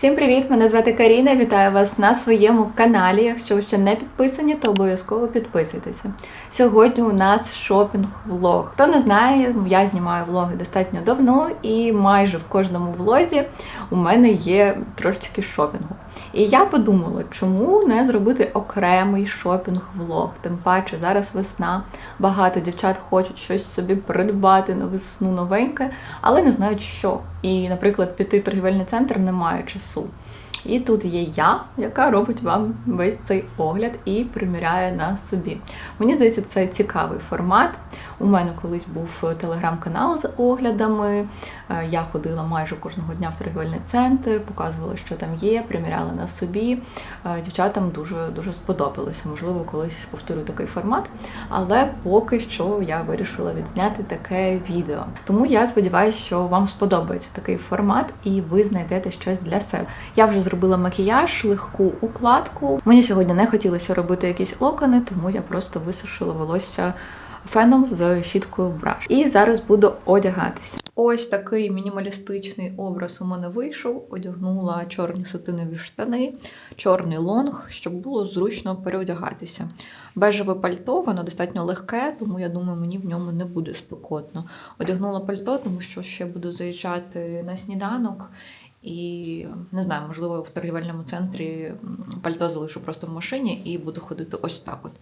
Всім привіт! Мене звати Каріна. Вітаю вас на своєму каналі. Якщо ви ще не підписані, то обов'язково підписуйтеся. Сьогодні у нас шопінг-влог. Хто не знає, я знімаю влоги достатньо давно, і майже в кожному влозі у мене є трошечки шопінгу. І я подумала, чому не зробити окремий шопінг-влог. Тим паче зараз весна. Багато дівчат хочуть щось собі придбати на весну новеньке, але не знають що. І, наприклад, піти в торгівельний центр немає часу. І тут є я, яка робить вам весь цей огляд і приміряє на собі. Мені здається, це цікавий формат. У мене колись був телеграм-канал з оглядами. Е, Я ходила майже кожного дня в торгівельний центр, показувала, що там є, приміряла на собі. Е, Дівчатам дуже дуже сподобалося. Можливо, колись повторю такий формат. Але поки що я вирішила відзняти таке відео. Тому я сподіваюся, що вам сподобається такий формат, і ви знайдете щось для себе. Я вже зробила макіяж, легку укладку. Мені сьогодні не хотілося робити якісь локони, тому я просто висушила волосся феном з щіткою браш. І зараз буду одягатися. Ось такий мінімалістичний образ у мене вийшов. Одягнула чорні сатинові штани, чорний лонг, щоб було зручно переодягатися. Бежеве пальто, воно достатньо легке, тому я думаю, мені в ньому не буде спекотно. Одягнула пальто, тому що ще буду заїжджати на сніданок. І не знаю, можливо, в торгівельному центрі пальто залишу просто в машині і буду ходити ось так от.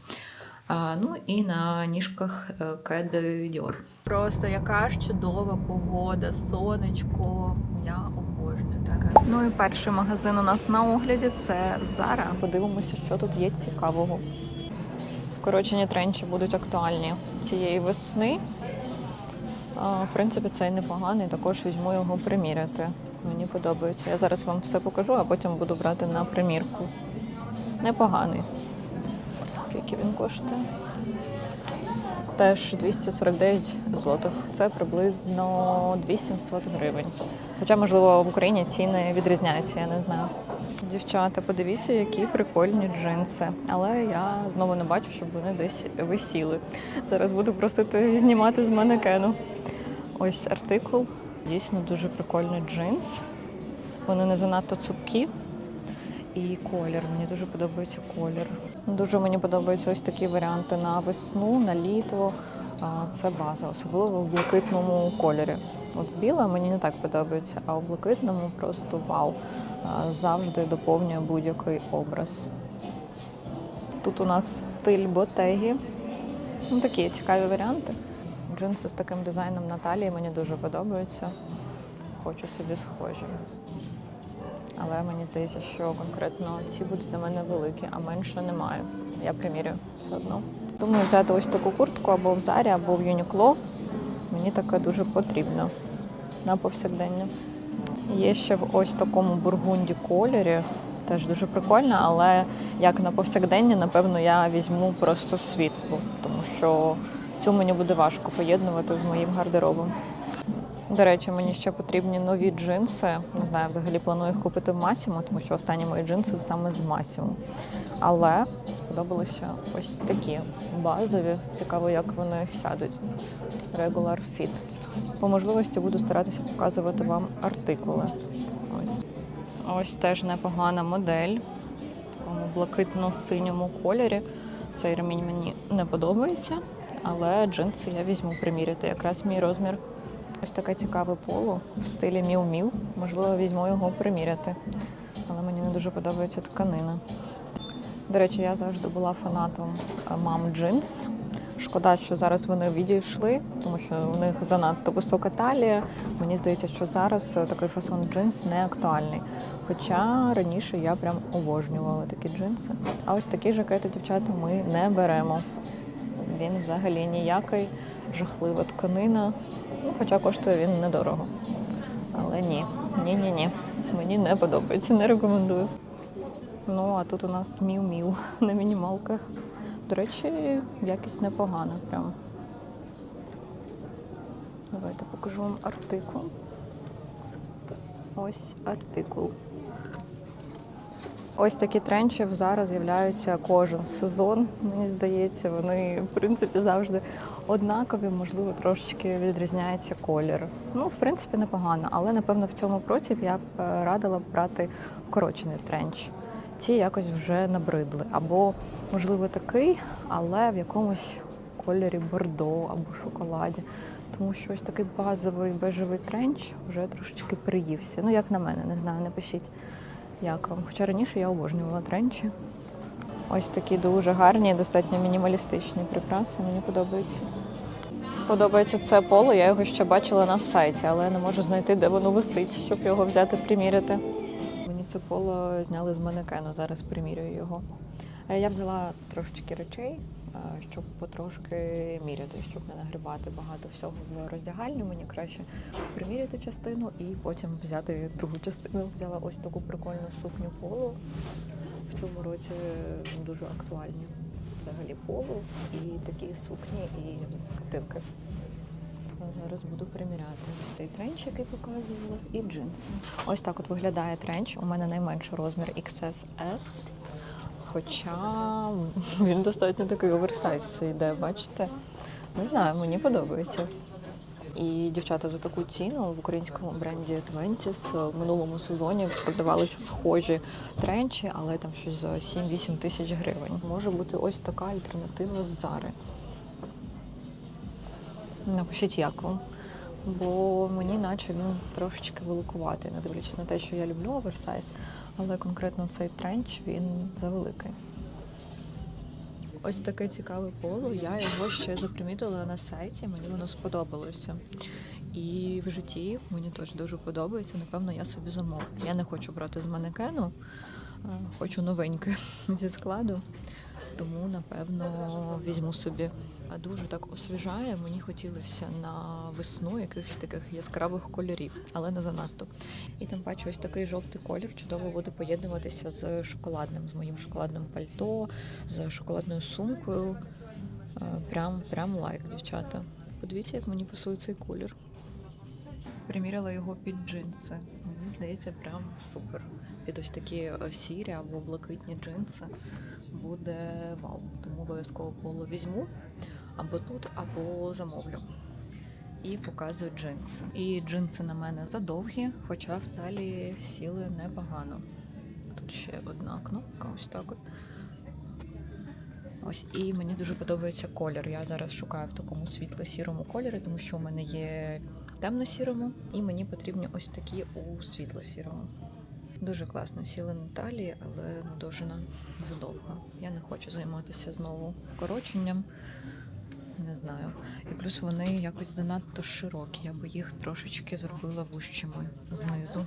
Ну і на ніжках е, кеди Dior. Просто яка ж чудова погода, сонечко. Я обожнюю таке. Ну і перший магазин у нас на огляді це Zara. Подивимося, що тут є цікавого. Вкорочені тренчі будуть актуальні цієї весни. В принципі, цей непоганий, також візьму його приміряти. Мені подобається. Я зараз вам все покажу, а потім буду брати на примірку. Непоганий. Скільки він коштує? Теж 249 злотих. Це приблизно 2700 гривень. Хоча, можливо, в Україні ціни відрізняються, я не знаю. Дівчата, подивіться, які прикольні джинси. Але я знову не бачу, щоб вони десь висіли. Зараз буду просити знімати з манекену. Ось артикул. Дійсно дуже прикольний джинс. Вони не занадто цупкі. І колір. Мені дуже подобається колір. Дуже мені подобаються ось такі варіанти на весну, на літо. Це база, особливо в блакитному кольорі. От біла мені не так подобається, а у блакитному просто вау. Завжди доповнює будь-який образ. Тут у нас стиль ботегі. Ну, такі цікаві варіанти. Джинси з таким дизайном на талії мені дуже подобаються. Хочу собі схожі. Але мені здається, що конкретно ці будуть для мене великі, а менше немає. Я примірю все одно. Думаю, взяти ось таку куртку або в Зарі, або в Юнікло. Мені таке дуже потрібно на повсякдення. Є ще в ось такому бургунді кольорі. Теж дуже прикольно, але як на повсякдення, напевно, я візьму просто світлу, тому що цю мені буде важко поєднувати з моїм гардеробом. До речі, мені ще потрібні нові джинси. Не знаю, взагалі планую їх купити в Масімо, тому що останні мої джинси саме з Масімо. Але сподобалися ось такі базові. Цікаво, як вони сядуть. Regular fit. По можливості буду старатися показувати вам артикули. Ось. Ось теж непогана модель в такому блакитно-синьому кольорі. Цей ремінь мені не подобається, але джинси я візьму приміряти. Якраз мій розмір. Ось таке цікаве поло в стилі міу-міу. Можливо, візьму його приміряти. Але мені не дуже подобається тканина. До речі, я завжди була фанатом е, мам джинс. Шкода, що зараз вони відійшли, тому що у них занадто висока талія. Мені здається, що зараз е, такий фасон джинс не актуальний. Хоча раніше я прям обожнювала такі джинси. А ось такі жакети, дівчата, ми не беремо. Він взагалі ніякий, жахлива тканина. Ну, хоча коштує він недорого. Але ні, ні-ні ні. Мені не подобається, не рекомендую. Ну, а тут у нас міу-міу на мінімалках. До речі, якість непогана прям. Давайте покажу вам артикул. Ось артикул. Ось такі тренчі зараз з'являються кожен сезон. Мені здається, вони в принципі завжди однакові, можливо, трошечки відрізняється колір. Ну, в принципі, непогано, але напевно в цьому році б я б е, радила брати вкорочений тренч. Ці якось вже набридли. Або, можливо, такий, але в якомусь кольорі бордо або шоколаді. Тому що ось такий базовий бежевий тренч вже трошечки приївся. Ну, як на мене, не знаю, напишіть, як вам. Хоча раніше я обожнювала тренчі. Ось такі дуже гарні, достатньо мінімалістичні прикраси. Мені подобаються. Подобається це поло, я його ще бачила на сайті, але не можу знайти, де воно висить, щоб його взяти приміряти. Мені це поло зняли з манекену, зараз примірюю його. Е, Я взяла трошечки речей, е, щоб потрошки міряти, щоб не нагрібати багато всього в роздягальню. Мені краще приміряти частину і потім взяти другу частину. Взяла ось таку прикольну сукню поло. В цьому році дуже актуальні взагалі поло і такі сукні і ковтинки. Зараз буду приміряти цей тренч, який показувала, і джинси. Ось так от виглядає тренч. У мене найменший розмір XSS. Хоча він достатньо такий оверсайз йде, бачите? Не знаю, мені подобається. І дівчата за таку ціну в українському бренді Twenties в минулому сезоні продавалися схожі тренчі, але там щось за 7-8 тисяч гривень. Може бути ось така альтернатива з Зари. Напишіть, як вам. Бо мені наче він трошечки великуватий, не дивлячись на те, що я люблю оверсайз, але конкретно цей тренч він завеликий. Ось таке цікаве поло. Я його ще запримітила на сайті, мені воно сподобалося. І в житті мені теж дуже подобається. Напевно, я собі замовлю. Я не хочу брати з манекену, хочу новеньке зі складу. Тому, напевно, візьму собі. А дуже так освіжає. Мені хотілося на весну якихось таких яскравих кольорів, але не занадто. І тим паче, ось такий жовтий колір чудово буде поєднуватися з шоколадним, з моїм шоколадним пальто, з шоколадною сумкою. Е, Прям, прям лайк, дівчата. Подивіться, як мені пасує цей колір. Приміряла його під джинси. Мені здається, прям супер. Під ось такі сірі або блакитні джинси буде вау. Тому обов'язково поло візьму або тут, або замовлю. І показую джинси. І джинси на мене задовгі, хоча в талії сіли непогано. Тут ще одна кнопка, ось так от. Ось і мені дуже подобається колір. Я зараз шукаю в такому світло-сірому кольорі, тому що у мене є темно-сірому, і мені потрібні ось такі у світло-сірому. Дуже класно сіли на талії, але довжина задовга. Я не хочу займатися знову вкороченням. Не знаю. І плюс вони якось занадто широкі. Я би їх трошечки зробила вущими знизу.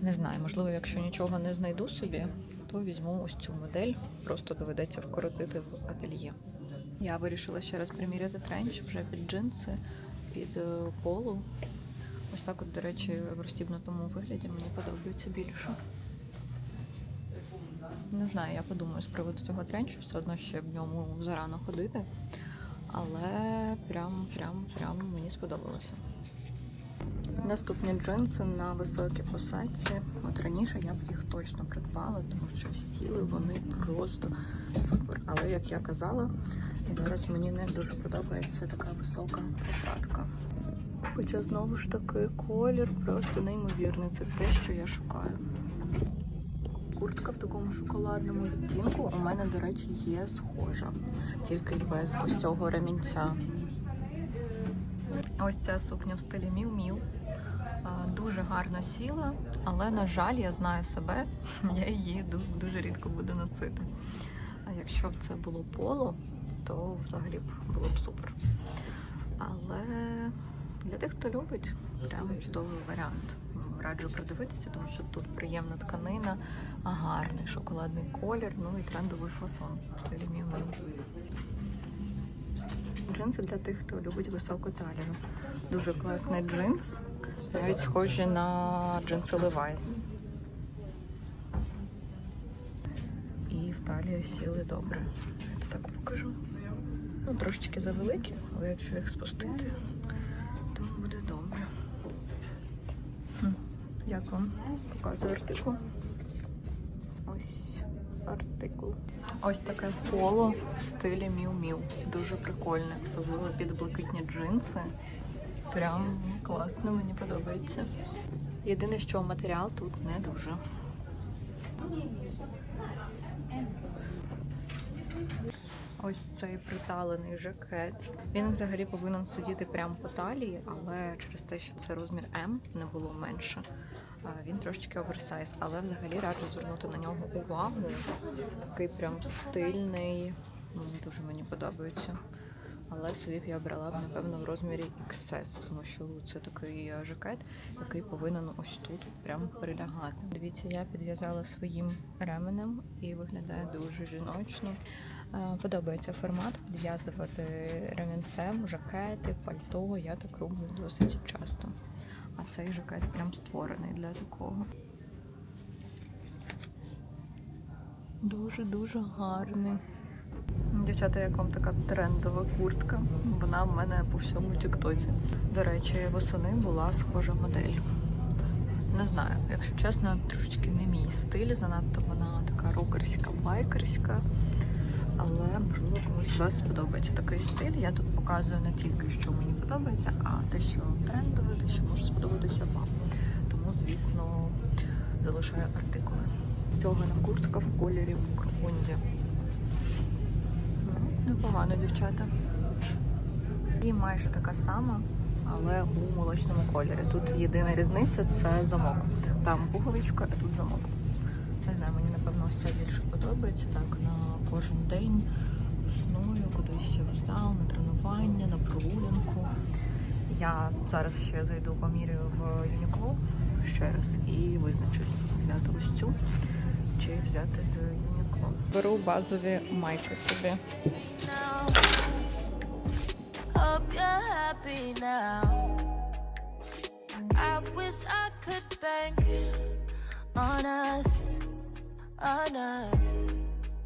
Не знаю, можливо, якщо нічого не знайду собі, то візьму ось цю модель. Просто доведеться вкоротити в ательє. Я вирішила ще раз приміряти тренч вже під джинси, під е, полу. Ось так, от, до речі, в розтібнутому вигляді мені подобається більше. Не знаю, я подумаю з приводу цього тренчу, все одно ще в ньому зарано ходити. Але прям, прям, прям мені сподобалося. Наступні джинси на високій посадці. От раніше я б їх точно придбала, тому що сіли вони просто супер. Але як я казала, зараз мені не дуже подобається така висока посадка. Хоча знову ж таки колір просто неймовірний. Це те, що я шукаю. Куртка в такому шоколадному відтінку у мене, до речі, є схожа, тільки без ось цього ремінця. Ось ця сукня в стилі Міу-Міу. Дуже гарно сіла, але, на жаль, я знаю себе, я її дуже рідко буду носити. А якщо б це було поло, то взагалі б було б супер. Але для тих, хто любить, прямо чудовий варіант. Раджу придивитися, тому що тут приємна тканина, гарний шоколадний колір, ну і трендовий фасон Miu. Джинси для тих, хто любить високу талію. Дуже класний джинс, навіть схожі на джинси Levi's. І в талію сіли добре. Я так покажу. Ну, трошечки завеликі, але якщо їх спустити, вам? Показую артикул. артикул. Ось таке поло в стилі Міу-Міу. Дуже прикольне, особливо під блакитні джинси. Прям класно, мені подобається. Єдине, що матеріал тут не дуже. Ось цей приталений жакет. Він взагалі повинен сидіти прямо по талії, але через те, що це розмір М, не було менше. Він трошечки оверсайз, але взагалі раджу звернути на нього увагу. Такий прям стильний, м, дуже мені подобається. Але собі б я брала б, напевно, в розмірі XS, тому що це такий е, жакет, який повинен ось тут прям прилягати. Дивіться, я підв'язала своїм ременем і виглядає дуже жіночно. Е, Подобається формат підв'язувати ремінцем, жакети, пальто. Я так роблю досить часто. А цей жакет прям створений для такого. Дуже-дуже гарний. Дівчата, як вам така трендова куртка? Вона в мене по всьому тіктоці. До речі, восени була схожа модель. Не знаю, якщо чесно, трошечки не мій стиль, занадто вона така рокерська, байкерська. Але можливо комусь з вас сподобається такий стиль. Я тут показую не тільки, що мені подобається, а те, що трендове, те, що може сподобатися вам. Тому, звісно, залишаю артикули. Цього на куртка в кольорі бургунді. Ну, Непогано, дівчата. І майже така сама, але у молочному кольорі. Тут єдина різниця це замок. Там пуговичка, а тут замок. Не знаю, мені напевно ось ця більше подобається так на кожен день весною, кудись тренування, на прогулянку. Я зараз ще зайду поміряю в Uniqlo ще раз і визначусь, взяти ось цю чи взяти з Uniqlo. Беру базові майки собі. on us, on us.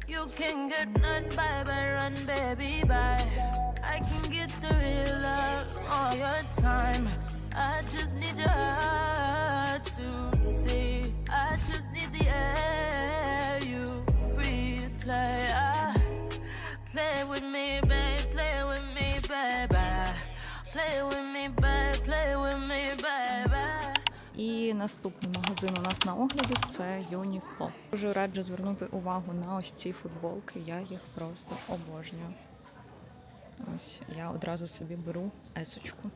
You can get none, bye bye, run, baby, bye. I can get the real love all your time. I just need your heart to see. I just need the air you breathe. Play, ah. Play with me, babe, play with me, baby. Play with me, babe, play with me, baby. І наступний магазин у нас на огляді це Uniqlo. Дуже раджу звернути увагу на ось ці футболки. Я їх просто обожнюю. Ось я одразу собі беру есочку.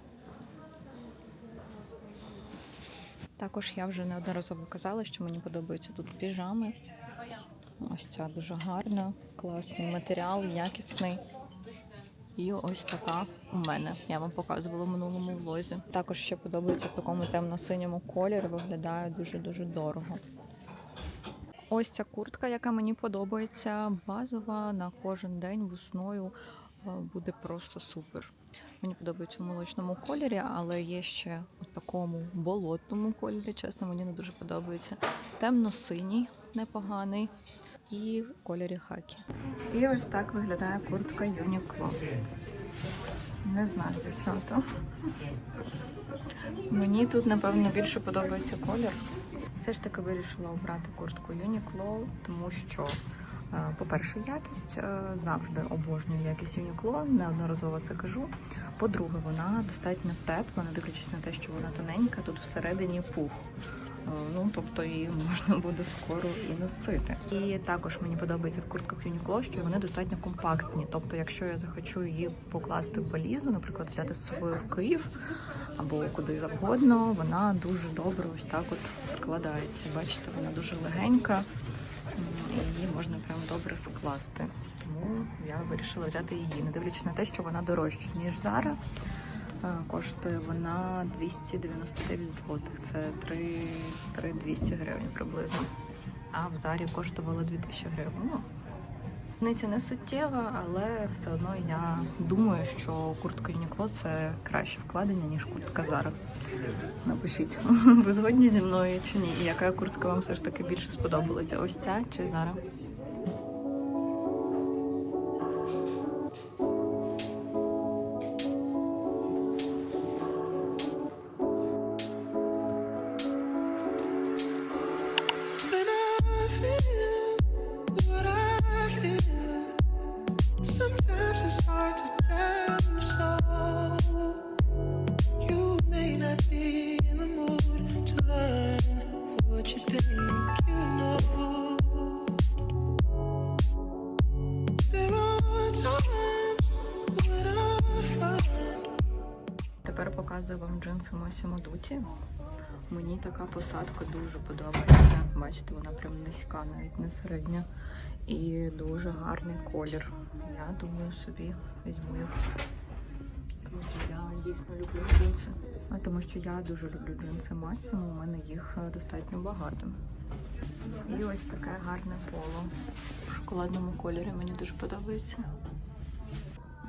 Також я вже неодноразово казала, що мені подобаються тут піжами. Ось ця дуже гарна, класний матеріал, якісний. І ось така у мене. Я вам показувала в минулому влозі. Також ще подобається в такому темно-синьому кольорі. Виглядає дуже-дуже дорого. Ось ця куртка, яка мені подобається, базова на кожен день весною буде просто супер. Мені подобається в молочному кольорі, але є ще у такому болотному кольорі. Чесно, мені не дуже подобається. Темно-синій, непоганий, і в кольорі хакі. І ось так виглядає куртка Uniqlo. Не знаю, дівчата. Мені тут, напевно, більше подобається колір. Все ж таки вирішила обрати куртку Uniqlo, тому що, е, по-перше, якість е, завжди обожнюю якість Uniqlo, неодноразово це кажу. По-друге, вона достатньо тепла, не дивлячись на те, що вона тоненька, тут всередині пух. Е, Ну, тобто її можна буде скоро і носити. І також мені подобається в куртках Uniqlo, що вони достатньо компактні. Тобто, якщо я захочу її покласти в валізу, наприклад, взяти з собою в Київ або куди завгодно, вона дуже добре ось так от складається. Бачите, вона дуже легенька, її можна прям добре скласти. Тому я вирішила взяти її, не дивлячись на те, що вона дорожча, ніж Zara. Е, Коштує вона 299 злотих. Це 3, 200 гривень приблизно. А в зарі коштувала 2000 гривень. Ну, різниця не суттєва, але все одно я думаю, що куртка Uniqlo – це краще вкладення, ніж куртка Zara. Напишіть, ви згодні зі мною чи ні? І яка куртка вам все ж таки більше сподобалася? Ось ця чи Zara? Показую вам джинси Massimo Dutti. Мені така посадка дуже подобається. Бачите, вона прям низька, навіть не середня. І дуже гарний колір. Я думаю, собі візьму їх. Тому що я дійсно люблю джинси. А тому що я дуже люблю джинси Massimo, у мене їх е, достатньо багато. І ось таке гарне поло в шоколадному кольорі. Мені дуже подобається.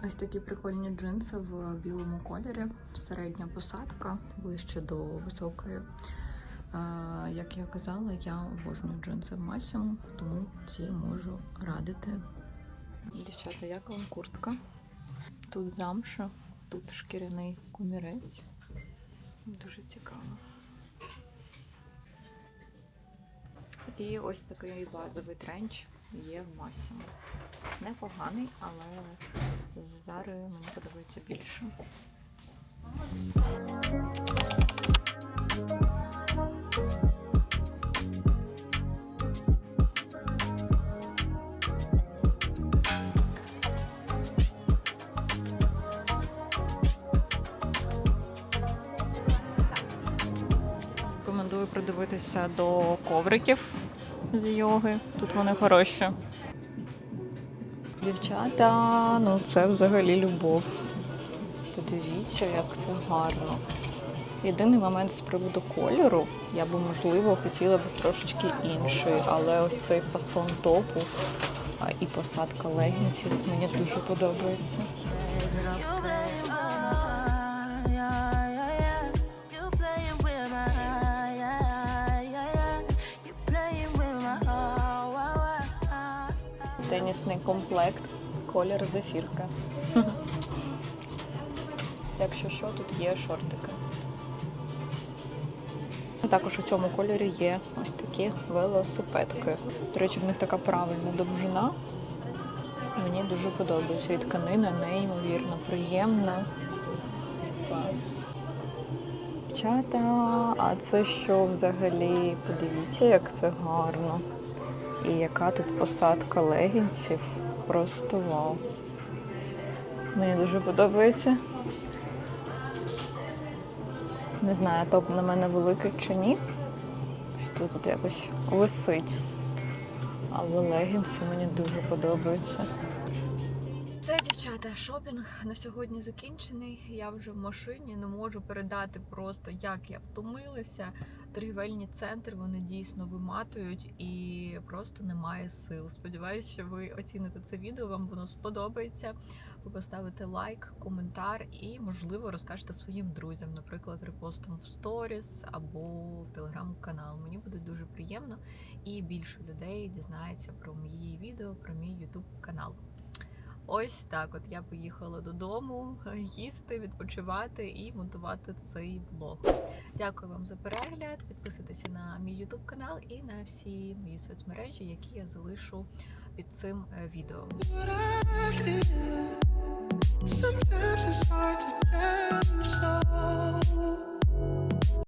Ось такі прикольні джинси в білому кольорі. Середня посадка ближче до високої. Як я казала, я обожнюю джинси в Massimo, тому ці можу радити. Дівчата, як вам куртка? Тут замша, тут шкіряний комірець. Дуже цікаво. І ось такий базовий тренч є в Massimo. Непоганий, але Зарою мені подобається більше. Рекомендую придивитися до ковриків з йоги. Тут вони хороші. Дівчата, ну це взагалі любов. Подивіться, як це гарно. Єдиний момент з приводу кольору, я би можливо хотіла б трошечки інший, але ось цей фасон топу і посадка легінсів мені дуже подобається. Wah. Тенісний комплект, колір зефірка. Якщо що, тут є шортики. Також у цьому кольорі є ось такі велосипедки. До речі, в них така правильна довжина. Мені дуже подобається. І тканина неймовірно приємна. Клас. Дівчата, а це що взагалі? Подивіться, як це гарно. І яка тут посадка легінсів. Просто вау. Мені дуже подобається. Не знаю, топ на мене великий чи ні. Тут, тут якось висить. Але легінси мені дуже подобаються. Це, дівчата, шопінг на сьогодні закінчений. Я вже в машині не можу передати просто, як я втомилася. Торгівельні центри вони дійсно виматують і просто немає сил. Сподіваюсь, що ви оціните це відео, вам воно сподобається. Ви поставите лайк, коментар і, можливо, розкажете своїм друзям, наприклад, репостом в сторіс або в телеграм-канал. Мені буде дуже приємно і більше людей дізнається про мої відео, про мій ютуб канал. Ось так. От я поїхала додому їсти, відпочивати і монтувати цей влог. Дякую вам за перегляд. Підписуйтеся на мій YouTube канал і на всі мої соцмережі, які я залишу під цим е, відео. Sometimes it's hard to tell so.